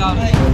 ಇಲ್ಲ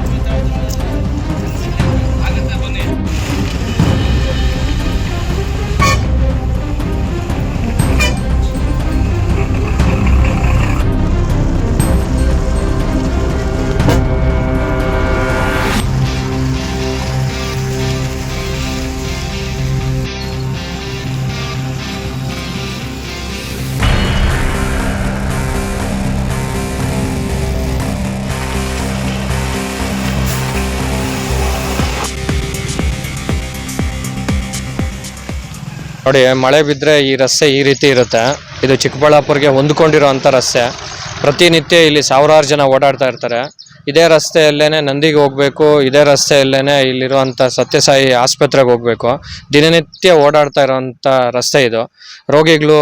ನೋಡಿ, ಮಳೆ ಬಿದ್ದರೆ ಈ ರಸ್ತೆ ಈ ರೀತಿ ಇರುತ್ತೆ. ಇದು ಚಿಕ್ಕಬಳ್ಳಾಪುರ್ಗೆ ಹೊಂದ್ಕೊಂಡಿರೋಂಥ ರಸ್ತೆ. ಪ್ರತಿನಿತ್ಯ ಇಲ್ಲಿ ಸಾವಿರಾರು ಜನ ಓಡಾಡ್ತಾ ಇರ್ತಾರೆ. ಇದೇ ರಸ್ತೆಯಲ್ಲೇ ನಂದಿಗೆ ಹೋಗಬೇಕು, ಇದೇ ರಸ್ತೆಯಲ್ಲೇ ಇಲ್ಲಿರುವಂಥ ಸತ್ಯಸಾಯಿ ಆಸ್ಪತ್ರೆಗೆ ಹೋಗಬೇಕು. ದಿನನಿತ್ಯ ಓಡಾಡ್ತಾ ಇರೋವಂಥ ರಸ್ತೆ ಇದು. ರೋಗಿಗಳು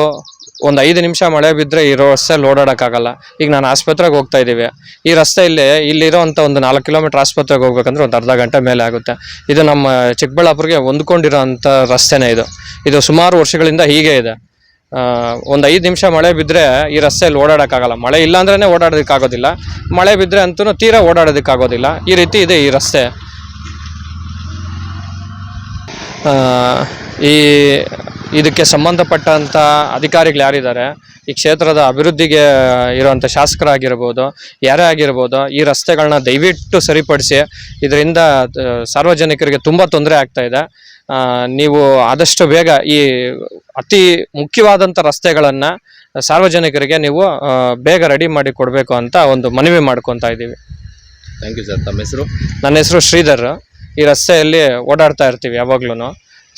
ಒಂದು ಐದು ನಿಮಿಷ ಮಳೆ ಬಿದ್ದರೆ ಈ ರಸ್ತೆಯಲ್ಲಿ ಓಡಾಡೋಕ್ಕಾಗಲ್ಲ. ಈಗ ನಾನು ಆಸ್ಪತ್ರೆಗೆ ಹೋಗ್ತಾ ಇದ್ದೀವಿ. ಈ ರಸ್ತೆಯಲ್ಲಿ ಇಲ್ಲಿರೋವಂಥ ಒಂದು ನಾಲ್ಕು ಕಿಲೋಮೀಟ್ರ್ ಆಸ್ಪತ್ರೆಗೆ ಹೋಗ್ಬೇಕಂದ್ರೆ ಒಂದು ಅರ್ಧ ಗಂಟೆ ಮೇಲೆ ಆಗುತ್ತೆ. ಇದು ನಮ್ಮ ಚಿಕ್ಕಬಳ್ಳಾಪುರ್ಗೆ ಹೊಂದ್ಕೊಂಡಿರೋಂಥ ರಸ್ತೆನೇ ಇದು. ಇದು ಸುಮಾರು ವರ್ಷಗಳಿಂದ ಹೀಗೆ ಇದೆ. ಒಂದು ಐದು ನಿಮಿಷ ಮಳೆ ಬಿದ್ದರೆ ಈ ರಸ್ತೆಯಲ್ಲಿ ಓಡಾಡೋಕ್ಕಾಗಲ್ಲ. ಮಳೆ ಇಲ್ಲ ಅಂದ್ರೇ ಓಡಾಡೋದಕ್ಕಾಗೋದಿಲ್ಲ. ಮಳೆ ಬಿದ್ದರೆ ಅಂತೂ ತೀರಾ ಓಡಾಡೋದಕ್ಕಾಗೋದಿಲ್ಲ. ಈ ರೀತಿ ಇದೆ ಈ ರಸ್ತೆ. ಈ ಇದಕ್ಕೆ ಸಂಬಂಧಪಟ್ಟಂಥ ಅಧಿಕಾರಿಗಳು ಯಾರಿದ್ದಾರೆ? ಈ ಕ್ಷೇತ್ರದ ಅಭಿವೃದ್ಧಿಗೆ ಇರುವಂಥ ಶಾಸಕರಾಗಿರ್ಬೋದು ಯಾರೇ ಆಗಿರ್ಬೋದು ಈ ರಸ್ತೆಗಳನ್ನ ದಯವಿಟ್ಟು ಸರಿಪಡಿಸಿ. ಇದರಿಂದ ಸಾರ್ವಜನಿಕರಿಗೆ ತುಂಬ ತೊಂದರೆ ಆಗ್ತಾ ಇದೆ. ಆ, ನೀವು ಆದಷ್ಟು ಬೇಗ ಈ ಅತಿ ಮುಖ್ಯವಾದಂಥ ರಸ್ತೆಗಳನ್ನು ಸಾರ್ವಜನಿಕರಿಗೆ ನೀವು ಬೇಗ ರೆಡಿ ಮಾಡಿ ಕೊಡಬೇಕು ಅಂತ ಒಂದು ಮನವಿ ಮಾಡ್ಕೊತಾ ಇದ್ದೀವಿ. ಥ್ಯಾಂಕ್ ಯು ಸರ್ ತಮ್ಮ ಹೆಸರು? ನನ್ನ ಹೆಸರು ಶ್ರೀಧರ್. ಈ ರಸ್ತೆಯಲ್ಲಿ ಓಡಾಡ್ತಾ ಇರ್ತೀವಿ ಯಾವಾಗ್ಲೂ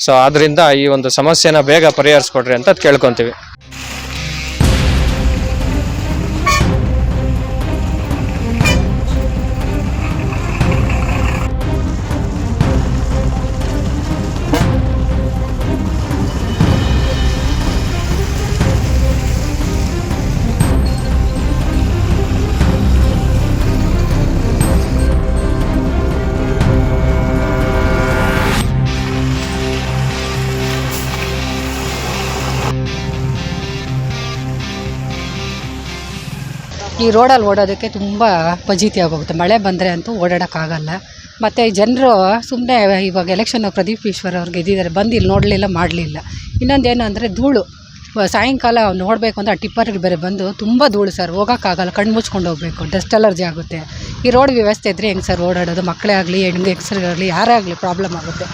ಸೊ ಆದ್ದರಿಂದ ಈ ಒಂದು ಸಮಸ್ಯೆನ ಬೇಗ ಪರಿಹರಿಸ್ಕೊಡ್ರಿ ಅಂತ ಕೇಳ್ಕೊಂತೀವಿ. ಈ ರೋಡಲ್ಲಿ ಓಡೋದಕ್ಕೆ ತುಂಬ ಫಜೀತಿ ಆಗೋಗುತ್ತೆ. ಮಳೆ ಬಂದರೆ ಅಂತೂ ಓಡಾಡೋಕ್ಕಾಗಲ್ಲ. ಮತ್ತು ಜನರು ಸುಮ್ಮನೆ ಇವಾಗ ಎಲೆಕ್ಷನ್ ಪ್ರದೀಪ್ ಈಶ್ವರ್ ಅವ್ರು ಗೆದ್ದಿದ್ದಾರೆ. ಬಂದು ಇಲ್ಲಿ ನೋಡಲಿಲ್ಲ, ಮಾಡಲಿಲ್ಲ. ಇನ್ನೊಂದೇನು ಅಂದರೆ ಧೂಳು. ಸಾಯಂಕಾಲ ನೋಡಬೇಕು ಅಂದರೆ ಆ ಟಿಪ್ಪರ್ಗೆ ಬೇರೆ ಬಂದು ತುಂಬ ಧೂಳು ಸರ್. ಹೋಗೋಕ್ಕಾಗಲ್ಲ, ಕಣ್ಣು ಮುಚ್ಕೊಂಡು ಹೋಗಬೇಕು. ಡಸ್ಟ್ ಅಲರ್ಜಿ ಆಗುತ್ತೆ. ಈ ರೋಡ್ ವ್ಯವಸ್ಥೆ ಇದ್ದರೆ ಹೆಂಗೆ ಸರ್ ಓಡಾಡೋದು? ಮಕ್ಕಳೇ ಆಗಲಿ ಹೆಣ್ಗೆ ಹೆಂಗಸರಿಗಾಗಲಿ ಯಾರೇ ಆಗಲಿ ಪ್ರಾಬ್ಲಮ್ ಆಗುತ್ತೆ.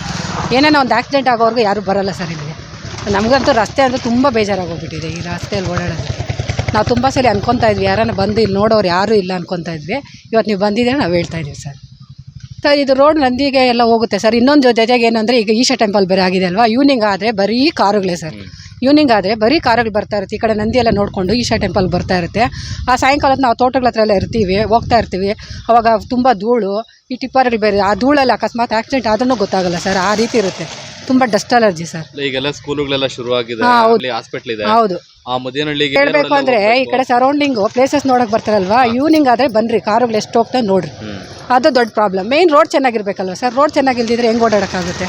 ಏನೇನೋ ಒಂದು ಆಕ್ಸಿಡೆಂಟ್ ಆಗೋವರೆಗೂ ಯಾರೂ ಬರೋಲ್ಲ ಸರ್ ಇಲ್ಲಿಗೆ ನಮಗಂತೂ ರಸ್ತೆ ಅಂದರೆ ತುಂಬ ಬೇಜಾರಾಗೋಗ್ಬಿಟ್ಟಿದೆ ಈ ರಸ್ತೆಯಲ್ಲಿ ಓಡಾಡೋದಕ್ಕೆ ನಾವು ತುಂಬ ಸಲ ಅನ್ಕೊತಾ ಇದ್ವಿ ಯಾರನ್ನ ಬಂದು ಇಲ್ಲಿ ನೋಡೋರು ಯಾರೂ ಇಲ್ಲ ಅನ್ಕೊತಾ ಇದ್ವಿ. ಇವತ್ತು ನೀವು ಬಂದಿದ್ದೀರ ನಾವು ಹೇಳ್ತಾ ಇದ್ದೀವಿ ಸರ್. ಸರ್ ಇದು ರೋಡ್ ನಂದಿಗೆ ಎಲ್ಲ ಹೋಗುತ್ತೆ ಸರ್. ಇನ್ನೊಂದು ಜೊತೆಗೆ ಏನಂದರೆ ಈಗ ಈಶಾ ಟೆಂಪಲ್ ಬೇರೆ ಆಗಿದೆ ಅಲ್ವಾ? ಈವ್ನಿಂಗ್ ಆದರೆ ಬರೀ ಕಾರುಗಳೇ ಸರ್. ಈವ್ನಿಂಗ್ ಆದರೆ ಬರೀ ಕಾರುಗಳು ಬರ್ತಾ ಇರುತ್ತೆ. ಈ ಕಡೆ ನಂದಿ ಎಲ್ಲ ನೋಡಿಕೊಂಡು ಈಶಾ ಟೆಂಪಲ್ ಬರ್ತಾ ಇರುತ್ತೆ. ಆ ಸಾಯಂಕಾಲ ನಾವು ತೋಟಗಳ ಹತ್ರ ಎಲ್ಲ ಇರ್ತೀವಿ ಹೋಗ್ತಾ ಇರ್ತೀವಿ. ಅವಾಗ ತುಂಬ ಧೂಳು ಈ ಟಿಪ್ಪರ್ಗಳು ಬೇರೆ ಆ ಧೂಳಲ್ಲಿ ಅಕಸ್ಮಾತ್ ಆಕ್ಸಿಡೆಂಟ್ ಆದ್ರೂ ಗೊತ್ತಾಗಲ್ಲ ಸರ್. ಆ ರೀತಿ ಇರುತ್ತೆ. ತುಂಬ ಡಸ್ಟ್ ಅಲರ್ಜಿ ಸರ್. ಈಗೆಲ್ಲ ಸ್ಕೂಲುಗಳೆಲ್ಲ ಶುರುವಾಗಿದೆ. ಹಾಸ್ಪಿಟ್ಲ್ ಇದೆ. ಹೌದು. ಆ ಮದಿನಹಳ್ಳಿಗೆ ಹೇಳ್ಬೇಕು ಅಂದ್ರೆ ಈ ಕಡೆ ಸರೌಂಡಿಂಗ್ ಪ್ಲೇಸಸ್ ನೋಡಕ್ ಬರ್ತಾರಲ್ವಾ? ಈವ್ನಿಂಗ್ ಆದ್ರೆ ಬನ್ರಿ ಕಾರುಗಳು ಎಷ್ಟು ಹೋಗ್ತಾ ನೋಡ್ರಿ. ಅದು ದೊಡ್ಡ ಪ್ರಾಬ್ಲಮ್ ಮೇನ್ ರೋಡ್ ಚೆನ್ನಾಗಿರ್ಬೇಕಲ್ವಾ ಸರ್ ರೋಡ್ ಚೆನ್ನಾಗಿಲ್ದಿದ್ರೆ ಹೆಂಗ್ ಓಡಾಡಕ್ಕಾಗುತ್ತೆ?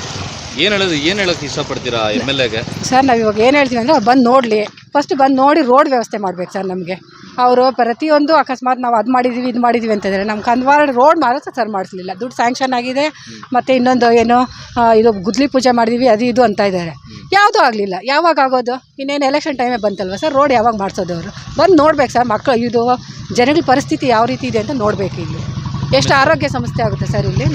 ಏನ್ ಹೇಳೋದು ಏನ್ ಹೇಳಕ್ ಇಷ್ಟಪಡ್ತೀರಾ ಎಂ ಎಲ್ ಎಗೆ ಸರ್ ನಾವ್ ಇವಾಗ ಏನು ಹೇಳ್ತೀವಿ ಅಂದ್ರೆ ಬಂದ್ ನೋಡ್ಲಿ. ಫಸ್ಟ್ ಬಂದ್ ನೋಡಿ ರೋಡ್ ವ್ಯವಸ್ಥೆ ಮಾಡ್ಬೇಕು ಸರ್ ನಮಗೆ. ಅವರು ಪ್ರತಿಯೊಂದು ಅಕಸ್ಮಾತ್ ನಾವು ಅದು ಮಾಡಿದ್ದೀವಿ ಇದು ಮಾಡಿದ್ದೀವಿ ಅಂತಂದರೆ ನಮ್ಮ ಕಂದವಾಡ ರೋಡ್ ಮಾತ್ರ ಸರ್ ಮಾಡಿಸ್ಲಿಲ್ಲ. ದುಡ್ಡು ಸ್ಯಾಂಕ್ಷನ್ ಆಗಿದೆ, ಮತ್ತು ಇನ್ನೊಂದು ಏನು ಇದು ಗುದ್ಲಿ ಪೂಜೆ ಮಾಡಿದ್ದೀವಿ ಅದು ಇದು ಅಂತ ಇದ್ದಾರೆ. ಯಾವುದೂ ಆಗಲಿಲ್ಲ. ಯಾವಾಗ ಆಗೋದು? ಇನ್ನೇನು ಎಲೆಕ್ಷನ್ ಟೈಮೇ ಬಂತಲ್ವ ಸರ್? ರೋಡ್ ಯಾವಾಗ ಮಾಡಿಸೋದು ಅವರು ಬಂದು ನೋಡ್ಬೇಕು ಸರ್ ಮಕ್ಕಳು ಇದು ಜನಗಳ ಪರಿಸ್ಥಿತಿ ಯಾವ ರೀತಿ ಇದೆ ಅಂತ ನೋಡಬೇಕು ಇಲ್ಲಿ. ಎಷ್ಟು ಆರೋಗ್ಯ ಸಮಸ್ಯೆ ಆಗುತ್ತೆ ಸರ್ ಇಲ್ಲಿ?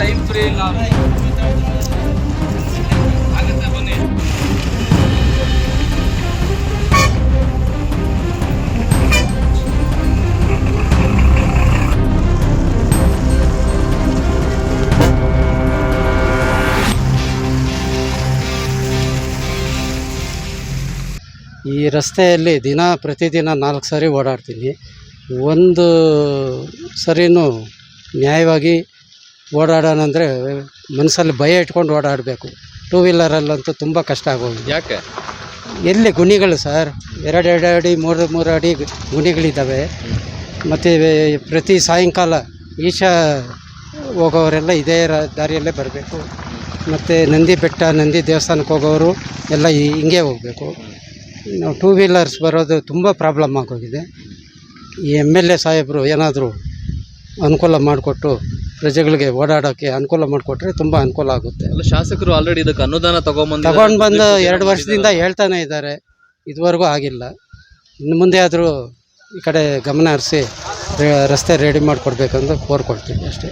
ಟೈಮ್ ಫ್ರೀ ಇಲ್ಲ. ಈ ರಸ್ತೆಯಲ್ಲಿ ದಿನ ಪ್ರತಿದಿನ ನಾಲ್ಕು ಸಾರಿ ಓಡಾಡ್ತೀನಿ. ಒಂದು ಸರಿನೂ ನ್ಯಾಯವಾಗಿ ಓಡಾಡೋಣ ಅಂದರೆ ಮನಸ್ಸಲ್ಲಿ ಭಯ ಇಟ್ಕೊಂಡು ಓಡಾಡಬೇಕು. ಟೂ ವೀಲರಲ್ಲಂತೂ ತುಂಬ ಕಷ್ಟ ಆಗೋಗಿದೆ. ಯಾಕೆ? ಎಲ್ಲಿ ಗುಣಿಗಳು ಸರ್? ಎರಡು ಎರಡು ಅಡಿ ಮೂರು ಮೂರು ಅಡಿ ಗುಣಿಗಳಿದ್ದಾವೆ. ಮತ್ತು ಪ್ರತಿ ಸಾಯಂಕಾಲ ಈಶಾ ಹೋಗೋರೆಲ್ಲ ಇದೇ ರ ದಾರಿಯಲ್ಲೇ ಬರಬೇಕು. ಮತ್ತು ನಂದಿ ಬೆಟ್ಟ ನಂದಿ ದೇವಸ್ಥಾನಕ್ಕೆ ಹೋಗೋರು ಎಲ್ಲ ಹಿಂಗೆ ಹೋಗಬೇಕು. ನಾವು ಟೂ ವೀಲರ್ಸ್ ಬರೋದು ತುಂಬ ಪ್ರಾಬ್ಲಮ್ ಆಗೋಗಿದೆ. ಈ ಎಂ ಎಲ್ ಎ ಸಾಹೇಬರು ಏನಾದರೂ ಅನುಕೂಲ ಮಾಡಿಕೊಟ್ಟು ಪ್ರಜೆಗಳಿಗೆ ಓಡಾಡೋಕ್ಕೆ ಅನುಕೂಲ ಮಾಡಿಕೊಟ್ರೆ ತುಂಬ ಅನುಕೂಲ ಆಗುತ್ತೆ. ಅಲ್ಲ ಶಾಸಕರು ಆಲ್ರೆಡಿ ಇದಕ್ಕೆ ಅನುದಾನ ತಗೊಂಬಂದು ತಗೊಂಡು ಬಂದು ಎರಡು ವರ್ಷದಿಂದ ಹೇಳ್ತಾನೆ ಇದ್ದಾರೆ. ಇದುವರೆಗೂ ಆಗಿಲ್ಲ. ಇನ್ನು ಮುಂದೆ ಆದರೂ ಈ ಕಡೆ ಗಮನ ಹರಿಸಿ ರಸ್ತೆ ರೆಡಿ ಮಾಡಿಕೊಡ್ಬೇಕಂತ ಕೋರ್ಕೊಳ್ತೀವಿ ಅಷ್ಟೇ.